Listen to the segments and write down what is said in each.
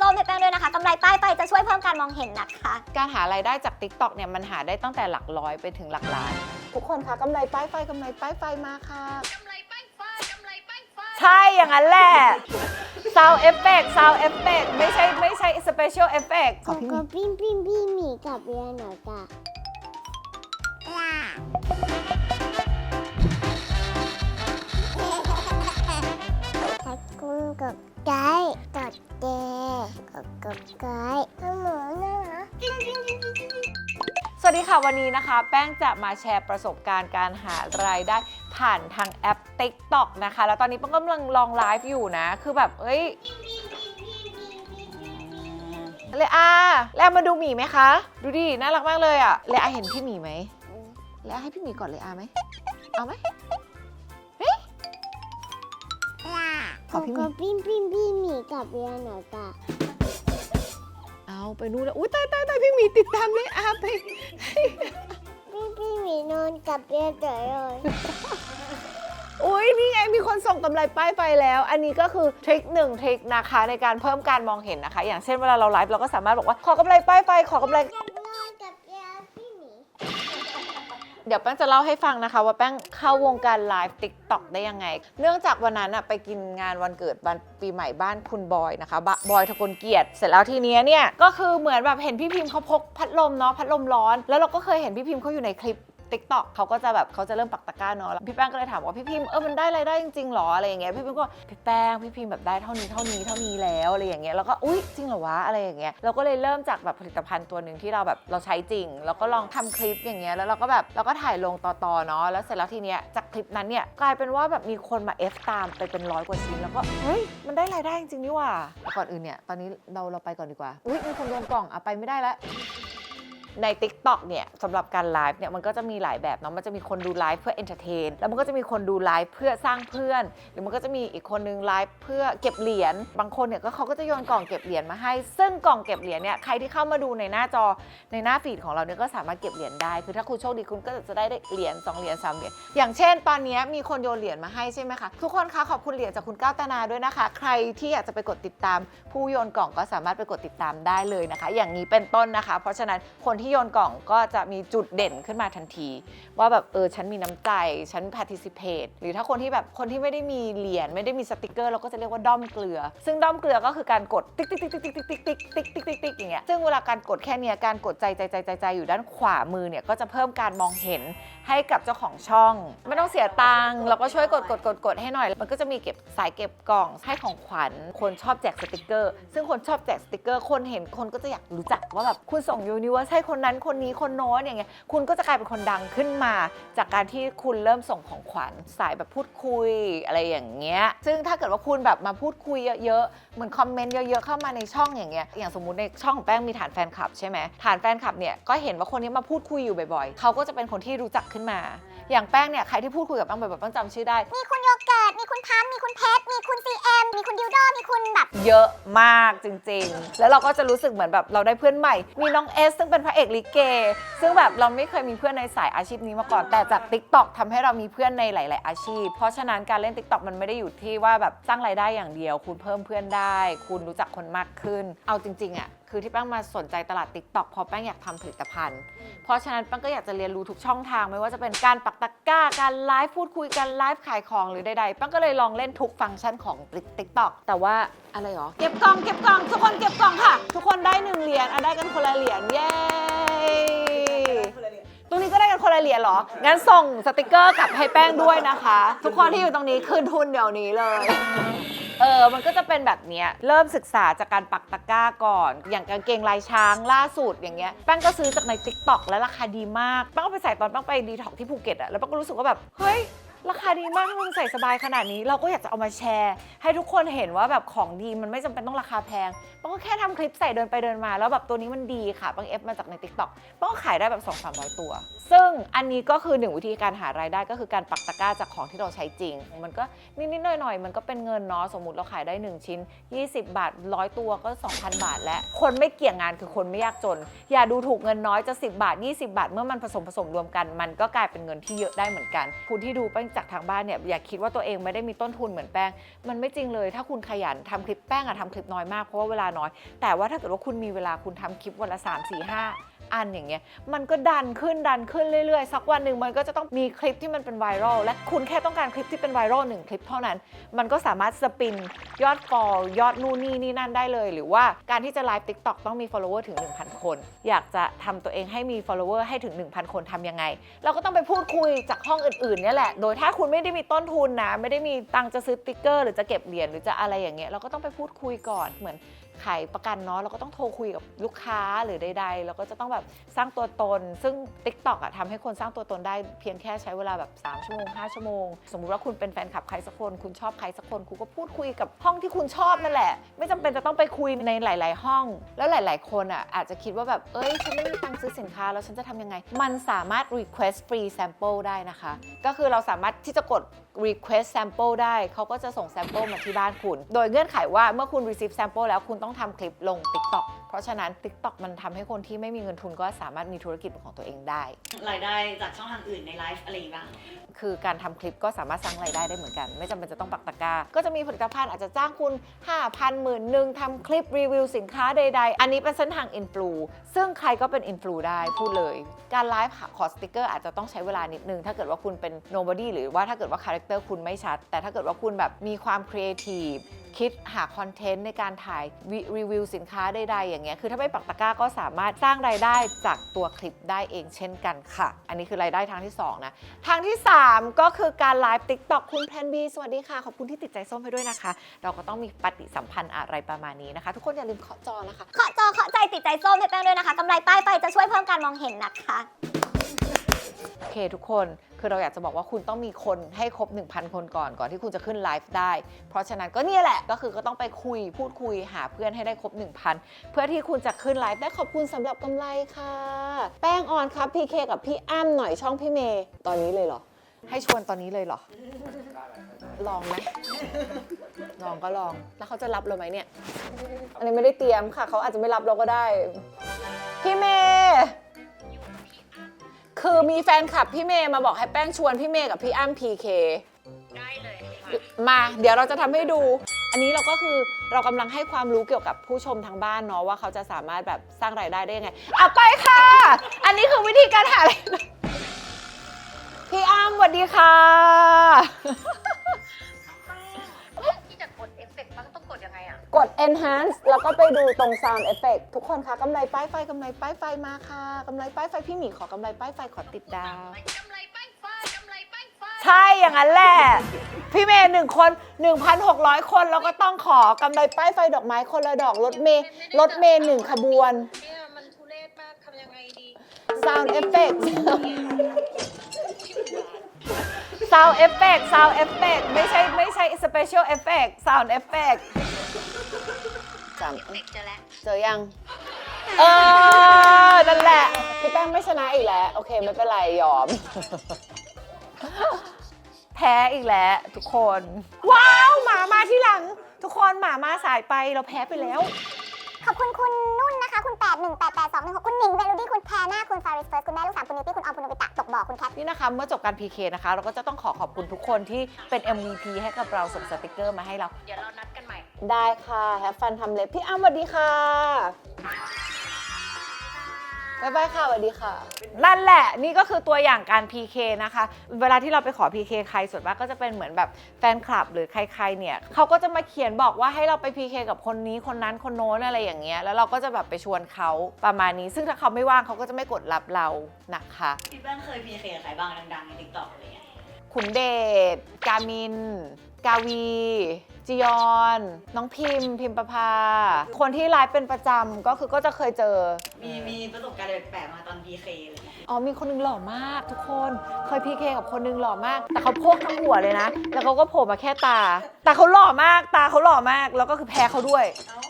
ส้มให้แป้งด้วยนะคะกำไรป้ายไฟจะช่วยเพิ่มการมองเห็นนะคะ การหารายได้จาก t ิ k t o k เนี่ยมันหาได้ตั้งแต่หลักร้อยไปถึงหลักล้าน ทุกคนคะกำไรป้ายไฟกำไรป้ายไฟมาค่ะกำไรป้ายไฟกำไรป้ายไฟใช่อย่างนั้นแหละ sound effect sound effect ไม่ใช่ไม่ใช่ special effect ขอก็ปิ้งปิ้งปิ้งหมีกับเรียนหน่อยจ้ะขอบคุณกับไก่กดเด กับกับไก่ทั้งหมดนะคะสวัสดีค่ะวันนี้นะคะ แป้งจะมาแชร์ประสบการณ์การหารายได้ผ่านทางแอป TikTok นะคะ แล้วตอนนี้แป้งกำลังลองไลฟ์อยู่นะ คือแบบ เอ้ยเลอาเลอามาดูหมีไหมคะ ดูดิ น่ารักมากเลยอะเลอาเห็นพี่หมีไหมเลอาให้พี่หมีก่อนเลอาไหมเอาไหมเฮ้ยขอพี่หมีก็ปิ้งปิ้งปิ้งหมีกับเรียนหน่อยจ้ะ เอาไปนู่นแล้วอุ้ยตายตายตายพี่หมีติดตามเลอาไปปิ้งปิ้งหมีนอนกับเรียนเลยอุ้ยนี่ไงมีคนส่งกำไรป้ายไฟแล้ว อันนี้ก็คือทริคหนึ่งทริคนะคะในการเพิ่มการมองเห็นนะคะ อย่างเช่นเวลาเราไลฟ์เราก็สามารถบอกว่าขอกำไรป้ายไฟขอกำไร เดี๋ยวแป้งจะเล่าให้ฟังนะคะว่าแป้งเข้าวงการไลฟ์ติ๊กต็อกได้ยังไง เนื่องจากวันนั้นอะไปกินงานวันเกิดวันปีใหม่บ้านคุณบอยนะคะบะบอยทะกลเกียรติเสร็จแล้วทีเนี้ยเนี่ยก็คือเหมือนแบบเห็นพี่พิมพ์เขาพกพัดลมเนาะพัดลมร้อน แล้วเราก็เคยเห็นพี่พิมพ์เขาอยู่ในคลิป ติ๊กต็อกเขาก็จะแบบเขาจะเริ่มปักตะกร้าเนาะแล้วพี่แป้งก็เลยถามว่าพี่พิมพ์เออมันได้รายได้จริงๆหรออะไรอย่างเงี้ยพี่พิมพ์ก็พี่แป้งพี่พิมพ์แบบได้เท่านี้เท่านี้เท่านี้แล้วอะไรอย่างเงี้ยแล้วก็อุ้ยจริงเหรอวะอะไรอย่างเงี้ยเราก็เลยเริ่มจากแบบผลิตภัณฑ์ตัวหนึ่งที่เราแบบเราใช้จริง แล้วก็ลองทำคลิปอย่างเงี้ยแล้วเราก็แบบเราก็ถ่ายลงต่อๆเนาะแล้วเสร็จแล้วทีเนี้ยจากคลิปนั้นเนี่ยกลายเป็นว่าแบบมีคนมาเอฟตามไปเป็นร้อยกว่าชิ้นแล้วก็เฮ้ยมันได้รายได้จริงนี่ว่าก่อนอื่นเนี่ยตอนนี้เราเราไปก่อนดีกว่าอุ้ยมีคนโยนกล่องอะไปไม่ได้แล้ว ใน TikTok เนี่ยสำหรับการไลฟ์เนี่ยมันก็จะมีหลายแบบเนาะมันจะมีคนดูไลฟ์เพื่อเอนเตอร์เทนแล้วมันก็จะมีคนดูไลฟ์เพื่อสร้างเพื่อน หรือมันก็จะมีอีกคนนึงไลฟ์เพื่อเก็บเหรียญบางคนเนี่ยก็เขาก็จะโยนกล่องเก็บเหรียญมาให้ ซึ่งกล่องเก็บเหรียญเนี่ยใครที่เข้ามาดูในหน้าจอในหน้าฟีดของเราเนี่ยก็สามารถเก็บเหรียญได้ คือถ้าคุณโชคดีคุณก็จะได้เหรียญสองเหรียญสามเหรียญอย่างเช่น ตอนนี้มีคนโยนเหรียญมาให้ใช่ไหมคะทุกคนคะขอบคุณเหรียญจากคุณก้าวตนาด้วยนะคะ ใครที่อยากจะไปกดติดตาม ผู้โยนกล่องก็สามารถไปกดติดตามได้เลยนะคะ อย่างนี้เป็นต้นนะคะ เพราะฉะนั้นคนที่โยนกล่องก็จะมีจุดเด่นขึ้นมาทันที ว่าแบบเออฉันมีน้ำใจ ฉัน participate หรือถ้าคนที่แบบคนที่ไม่ได้มีเหรียญไม่ได้มีสติกเกอร์เราก็จะเรียกว่าด้อมเกลือ ซึ่งด้อมเกลือก็คือการกดติ๊กติ๊กติ๊กติ๊กติ๊กติ๊กติ๊กติ๊กติ๊กติ๊กติ๊กอย่างเงี้ยซึ่งเวลาการกดแค่เนี้ยการกดใจใจใจใจใจอยู่ด้านขวามือเนี่ยก็จะเพิ่มการมองเห็นให้กับเจ้าของช่อง ไม่ต้องเสียตังค์เราก็ช่วยกดกดกดกดให้หน่อย มันก็จะมีเก็บสายเก็บกล่องให้ของขวัญคนชอบแจกสติกเกอร์ ซึ่งคนชอบแจกสติกเกอร์คนเห็นคนก็จะอยากรู้จักว่าแบบคุณส่งยูนิเวอร์สให้คนนนั้นคนนี้คนโน้นอย่างเงี้ยคุณก็จะกลายเป็นคนดังขึ้นมา จากการที่คุณเริ่มส่งของขวัญสายแบบพูดคุยอะไรอย่างเงี้ยซึ่งถ้าเกิดว่าคุณแบบมาพูดคุยเยอะๆเหมือนคอมเมนต์เยอะๆเข้ามาในช่องอย่างเงี้ยอย่างสมมุติในช่องของแป้งมีฐานแฟนคลับใช่ไหมฐานแฟนคลับเนี่ยก็เห็นว่าคนนี้มาพูดคุยอยู่บ่อยๆเขาก็จะเป็นคนที่รู้จักขึ้นมา อย่างแป้งเนี่ยใครที่พูดคุยกับแป้งบ่อยๆแป้งจำชื่อได้ มีคุณโยเกิร์ต มีคุณพัมมีคุณเพชร มีคุณซีเอ็มมีคุณดิวโดมีคุณแบบ เยอะมากจริงๆ แล้วเราก็จะรู้สึกเหมือนแบบเราได้เพื่อนใหม่ มีน้องเอสซึ่งเป็นพระเอกลิเก ซึ่งแบบเราไม่เคยมีเพื่อนในสายอาชีพนี้มาก่อน แต่จาก t ิ k t o k ทำให้เรามีเพื่อนในหลาย ๆ อาชีพ เพราะฉะนั้นการเล่น t ิ k t o k มันไม่ได้อยู่ที่ว่าแบบสร้างรายได้อย่างเดียว คุณเพิ่มเพื่อนได้ คุณรู้จักคนมากขึ้น เอาจริงๆอะคือที่แป้งมาสนใจตลาด t ิ k t o k เพราะแป้งอยากทำผลิตภัณฑ์ เพราะฉะนั้นแป้งก็อยากจะเรียนรู้ทุกช่องทาง ไม่ว่าจะเป็นการปักตะกร้าการไลฟ์พูดคุยการไลฟ์ขายของหรือใดๆแป้งก็เลยลองเล่นทุกฟังก์ชันของ t ิ k t o k แต่ว่าอะไรหรอเก็บกล่องเก็บกล่องทุกคนเก็บกล่องค่ะ ทุกคนได้หนึ่งเหรียญอะได้กันคนละเหรียญเย้ตรงนี้ก็ได้กันคนละเหรียญเหรอ งั้นส่งสติกเกอร์กลับให้แป้งด้วยนะคะ ทุกคนที่อยู่ตรงนี้คืนทุนเดี๋ยวนี้เลย เออ มันก็จะเป็นแบบเนี้ย เริ่มศึกษาจากการปักตะกร้าก่อน อย่างกางเกงลายช้างล่าสุดอย่างเงี้ย แป้งก็ซื้อจากใน t ิ k t o k แล้วราคาดีมาก แป้งก็ไปใส่ตอนแป้งไปดีท็อกที่ภูเก็ตอะแล้วแป้งก็รู้สึกว่าแบบ เฮ้ย ราคาดีมากมันใส่สบายขนาดนี้ เราก็อยากจะเอามาแชร์ ให้ทุกคนเห็นว่าแบบของดีมันไม่จำเป็นต้องราคาแพงป้องก็แค่ทำคลิปใส่เดินไปเดินมา แล้วแบบตัวนี้มันดีค่ะป้องเอฟมาจากใน t ิ k t o k ป้องก็ขายได้แบบ 2 3 0 0 ตัว ซึ่งอันนี้ก็คือหนึ่งวิธีการหารายได้ก็คือการปักตะกร้าจากของที่เราใช้จริง มันก็นิดๆหน่อยๆ มันก็เป็นเงินเนาะสมมติเราขายได้ 1 ชิ้น 20 บาทร้อยตัวก็ 2,000 บาท และคนไม่เกี่ยงงานคือคนไม่ยากจน อย่าดูถูกเงินน้อยจะ 10 บาท 20 บาท เมื่อมันผสมผสมรวมกัน มันก็กลายเป็นเงินที่เยอะได้เหมือนกันคุณที่ดูป้งงจากทางบ้านเนี่ยอย่าคิดว่าตัวเองไม่ได้มีต้นทุนเหมือนแป้ง มันไม่จริงเลย ถ้าคุณขยันทำคลิปแป้งอะทำคลิปน้อยมากเพราะว่าเวลาน้อย แต่ว่าถ้าเกิดว่าคุณมีเวลาคุณทำคลิปวันละ3 4 5อันอย่างเงี้ยมันก็ดันขึ้นดันขึ้นเรื่อยๆ สักวันหนึ่งมันก็จะต้องมีคลิปที่มันเป็นไวรัลและคุณแค่ต้องการคลิปที่เป็นไวรัลหนึ่งคลิปเท่านั้น มันก็สามารถสปินยอดฟอลยอดนู่นนี่นี่นั่นได้เลย หรือว่าการที่จะไลฟ์ TikTok ต้องมี follower ถึง 1,000 คน อยากจะทำตัวเองให้มี follower ให้ถึง 1,000 คนทำยังไง เราก็ต้องไปพูดคุยจากห้องอื่นๆเนี่ยแหละ โดยถ้าคุณไม่ได้มีต้นทุนนะ ไม่ได้มีตังจะซื้อติ๊กเกอร์ หรือจะเก็บเหรียญหรือจะอะไรอย่างเงี้ยเราก็ต้องไปพูดคุยก่อนเหมือน ขายประกันเนาะเราก็ต้องโทรคุยกับลูกค้าหรือใดๆเราก็จะต้องแบบสร้างตัวตน ซึ่ง TikTok อะทำให้คนสร้างตัวตนได้เพียงแค่ใช้เวลาแบบ 3 ชั่วโมง 5 ชั่วโมง สมมุติว่าคุณเป็นแฟนคลับใครสักคน คุณชอบใครสักคน คุณก็พูดคุยกับห้องที่คุณชอบนั่นแหละ ไม่จำเป็นจะต้องไปคุยในหลาย ๆ ห้อง แล้วหลาย ๆ คนอะอาจจะคิดว่าแบบเอ้ยฉันไม่มีตังค์ซื้อสินค้าแล้วฉันจะทำยังไง มันสามารถ request free sample ได้นะคะ ก็คือเราสามารถที่จะกด request sample ได้เขาก็จะส่ง sample มาที่บ้านคุณ โดยเงื่อนไขว่าเมื่อคุณ receive sample แล้วคุณต้องทำคลิปลง TikTok เพ ราะฉะนั้น TikTok มันทำให้คนที่ไม่มีเงินทุนก็สามารถมีธุรกิจเป็นของตัวเองได้ รายได้จากช่องทางอื่นในไลฟ์อะไรอย่างงี้บ้าง คือการทำคลิปก็สามารถสร้างรายได้ได้เหมือนกัน ไม่จำเป็นจะต้องปักตะกร้า ก็จะมีผลิตภัณฑ์อาจจะจ้างคุณ 5,000หมื่นหนึ่งทำคลิปรีวิวสินค้าใด ๆ อันนี้เป็นเส้นทางอินฟลูซึ่งใครก็เป็นอินฟลูได้พูดเลย การไลฟ์ขอสติกเกอร์อาจจะต้องใช้เวลานิดนึง ถ้าเกิดว่าคุณเป็น nobody หรือว่าถ้าเกิดว่าคาแรคเตอร์คุณไม่ชัด แต่ถ้าเกิดว่าคุณแบบมีความครีเอทีฟคิดหาคอนเทนต์ในการถ่ายวิรีวิวสินค้าใดๆอย่างเงี้ยคือถ้าไม่ปักตะกร้าก็สามารถสร้างรายได้จากตัวคลิปได้เองเช่นกันค่ะ อันนี้คือรายได้ทางที่ 2 นะ ทางที่ 3 ก็คือการไลฟ์ติ๊กต็อกคุณแพนบีสวัสดีค่ะ ขอบคุณที่ติดใจส้มให้ด้วยนะคะ เราก็ต้องมีปฏิสัมพันธ์อะไรประมาณนี้นะคะ ทุกคนอย่าลืมเคาะจอนะคะ ขอจอขอใจติดใจส้มให้แป้งด้วยนะคะกำไรป้ายไฟจะช่วยเพิ่มการมองเห็นนะคะ โอเคทุกคนคือเราอยากจะบอกว่าคุณต้องมีคนให้ครบ 1,000 คนก่อนก่อนที่คุณจะขึ้นไลฟ์ได้ เพราะฉะนั้นก็เนี่ยแหละก็คือก็ต้องไปคุยพูดคุยหาเพื่อนให้ได้ครบ 1,000 เพื่อที่คุณจะขึ้นไลฟ์ได้ขอบคุณสำหรับกำไรค่ะ แป้งออนครับพีเคกับพี่อ้ำหน่อยช่องพี่เมย์ตอนนี้เลยเหรอ ให้ชวนตอนนี้เลยเหรอ ลองไหมลองก็ลองแล้วเขาจะรับเราไหมเนี่ย อันนี้ไม่ได้เตรียมค่ะ เขาอาจจะไม่รับเราก็ได้ พี่เมย์ คือมีแฟนคลับพี่เมย์มาบอกให้แป้งชวนพี่เมย์กับพี่อ้ำพีเคได้เลยค่ะมาเดี๋ยวเราจะทำให้ดู อันนี้เราก็คือเรากำลังให้ความรู้เกี่ยวกับผู้ชมทางบ้านเนาะว่าเขาจะสามารถแบบสร้างรายได้ได้ยังไงอะไปค่ะ อันนี้คือวิธีการหารายได้พี่อ้ำสวัสดีค่ะ ด enhance แล้วก็ไปดูตรง sound effect ทุกคนคะกำไรป้ายไฟกำไรป้ายไฟมาค่ะกำไรป้ายไฟพี่หมีขอกำไรป้ายไฟขอติดดาวกำไรป้ายฟ้ากำไรป้ายฟ้าใช่อย่างนั้นแหละ พี่เมย์หนึ่งคน 1,600 คนเราก็ต้องขอกำไรป้ายไฟดอกไม้คนละดอกรถเมย์รถเมย์หนึ่งขบวน เนี่ยมันทุเรศมากทำยังไงดี sound effect sound effect sound effect ไม่ใช่ไม่ใช่ special effect sound effect จำเด็กจะแล้วเจอยัง เออ นั่นแหละ พี่แป้งไม่ชนะอีกแล้ว โอเค ไม่เป็นไรยอม แพ้อีกแล้ว ทุกคน ว้าว หมามาที่หลัง ทุกคนหมามาสายไปเราแพ้ไปแล้ว ขอบคุณคุณ นุ่นนะคะคุณ8 1 8 8 2 1 6คุณหนิงเวลูดี้คุณแพรหน้าคุณฟาริสเฟิร์สคุณแม่ลูกสามคุณนิตี้คุณออมคุณโนบิตะตกบ่อคุณแคทนี่นะคะเมื่อจบการ PK นะคะเราก็จะต้องขอขอบคุณทุกคนที่เป็น MVP ให้กับเราส่งสติกเกอร์มาให้เรา เดี๋ยวเรานัดกันใหม่ ได้ค่ะแฮฟฟันทำเล็บพี่อ้ำสวัสดีค่ะ บ๊ายบายค่ะสวัสดีค่ะ นั่นแหละนี่ก็คือตัวอย่างการ PK นะคะ เวลาที่เราไปขอ PK ใครส่วนมากก็จะเป็นเหมือนแบบแฟนคลับหรือใครๆเนี่ยเขาก็จะมาเขียนบอกว่าให้เราไป PK กับคนนี้คนนั้นคนโน้นอะไรอย่างเงี้ยแล้วเราก็จะแบบไปชวนเขาประมาณนี้ ซึ่งถ้าเขาไม่ว่างเขาก็จะไม่กดรับเรานะคะ พี่แป้งเคยพีเคกับใครบ้างดังๆในติ๊กต็อกอะไรเงี้ย ขุนเดช กามิน กาวี จียอน น้องพิมพ์ พิมพ์ประภา คนที่ไลฟ์เป็นประจำก็คือก็จะเคยเจอ มีมีประสบการณ์แปลกๆมาตอนพีเคอะไรเงี้ยอ๋อมีคนหนึงหล่อมากทุกคน เคยพีเคกับคนหนึงหล่อมาก แต่เขาโพกทั้งหัวเลยนะ แล้วเขาก็โผล่มาแค่ตา แต่เขาหล่อมากตาเขาหล่อมาก แล้วก็คือแพ้เขาด้วย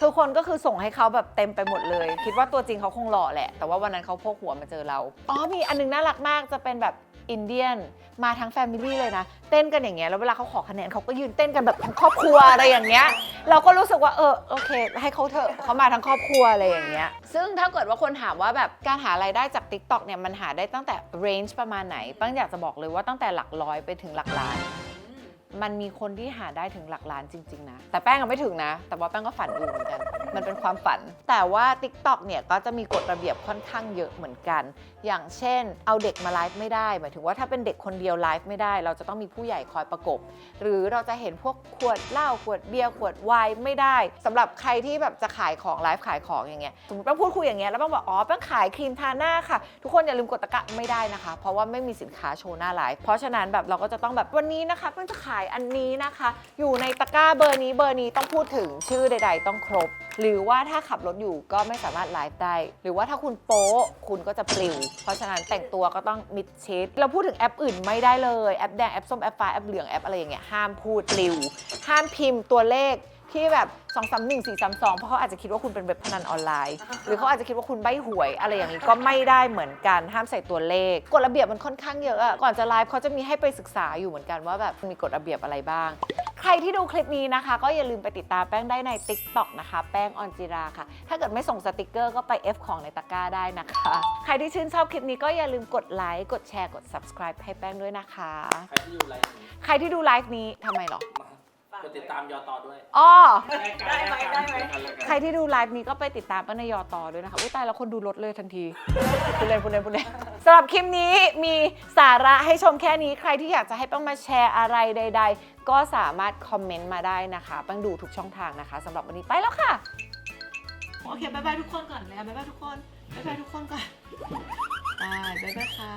คือคนก็คือส่งให้เขาแบบเต็มไปหมดเลย คิดว่าตัวจริงเขาคงหล่อแหละ แต่ว่าวันนั้นเขาโพกหัวมาเจอเรา อ๋อมีอันนึงน่ารักมากจะเป็นแบบ อินเดียน มาทั้งแฟมิลี่เลยนะ เต้นกันอย่างเงี้ยแล้วเวลาเขาขอคะแนนเขาก็ยืนเต้นกันแบบทั้งครอบครัวอะไรอย่างเงี้ยเราก็รู้สึกว่าเออโอเค ให้เขาเถอะเขามาทั้งครอบครัวอะไรอย่างเงี้ยซึ่งถ้าเกิดว่าคนถามว่าแบบการหารายได้จาก TikTok เนี่ยมันหาได้ตั้งแต่เรนจ์ประมาณไหนป้งอยากจะบอกเลยว่าตั้งแต่หลักร้อยไปถึงหลักล้านมันมีคนที่หาได้ถึงหลักล้านจริง ๆ นะ แต่แป้งก็ไม่ถึงนะ แต่ว่าแป้งก็ฝันอยู่เหมือนกัน มันเป็นความฝัน แต่ว่า TikTok เนี่ยก็จะมีกฎระเบียบค่อนข้างเยอะเหมือนกัน อย่างเช่น เอาเด็กมาไลฟ์ไม่ได้ หมายถึงว่าถ้าเป็นเด็กคนเดียวไลฟ์ไม่ได้ เราจะต้องมีผู้ใหญ่คอยประกบ หรือเราจะเห็นพวกขวดเหล้าขวดเบียร์ขวดไวน์ไม่ได้สำหรับใครที่แบบจะขายของไลฟ์ขายของอย่างเงี้ยสมมติแป้งพูดคุยอย่างเงี้ยแล้วแป้งบอกอ๋อแป้งขายครีมทาหน้าค่ะ ทุกคนอย่าลืมกดตะกร้าไม่ได้นะคะ เพราะว่าไม่มีสินค้าโชว์หน้าไลฟ์เพราะฉะนั้นแบบเราก็จะต้องแบบวันนี้นะคะแป้งจะขายอันนี้นะคะ อยู่ในตะกร้าเบอร์นี้เบอร์นี้ต้องพูดถึงชื่อใด ๆ ต้องครบหรือว่าถ้าขับรถอยู่ก็ไม่สามารถไลฟ์ได้ หรือว่าถ้าคุณโป๊ะคุณก็จะปลิว เพราะฉะนั้นแต่งตัวก็ต้องมิดชิด เราพูดถึงแอปอื่นไม่ได้เลย แอปแดง แอปส้ม แอปฟ้า แอปเหลือง แอปอะไรอย่างเงี้ย ห้ามพูดปลิว ห้ามพิมพ์ตัวเลขที่แบบ 2 3 1 4 3 2 เพราะเขาอาจจะคิดว่าคุณเป็นเว็บพนันออนไลน์ หรือเขาอาจจะคิดว่าคุณใบหวย อะไรอย่างนี้ก็ไม่ได้เหมือนกัน ห้ามใส่ตัวเลข กฎระเบียบมันค่อนข้างเยอะอะก่อนจะไลฟ์เขาจะมีให้ไปศึกษาอยู่เหมือนกันว่าแบบมีกฎระเบียบอะไรบ้าง ใครที่ดูคลิปนี้นะคะ ก็อย่าลืมไปติดตามแป้งได้ใน TikTok นะคะ แป้งออนจิราค่ะ ถ้าเกิดไม่ส่งสติกเกอร์ก็ไป F ของในตะกร้าได้นะคะ ใครที่ชื่นชอบคลิปนี้ก็อย่าลืมกดไลค์กดแชร์กด subscribe ให้แป้งด้วยนะคะ ใครที่อยู่ไลฟ์นี้ใครที่ดูไลฟ์นี้ทำไมหรอกดติดตามยอต่อด้วยอ้อ ได้ไหมได้ไหม ใครที่ดูไลฟ์นี้ก็ไปติดตามป้านยอต่อด้วยนะคะ อุ้ยตายแล้วคนดูลดเลยทันทีพูดเล่นพูดเล่นพูดเล่น สำหรับคลิปนี้มีสาระให้ชมแค่นี้ใครที่อยากจะให้ป้างมาแชร์อะไรใด ๆ ก็สามารถคอมเมนต์มาได้นะคะป้างดูทุกช่องทางนะคะสำหรับวันนี้ไปแล้วค่ะ โอเคบายบายทุกคนก่อนเลยบายบายทุกคนบายบายทุกคนก่อนบายบายบายค่ะ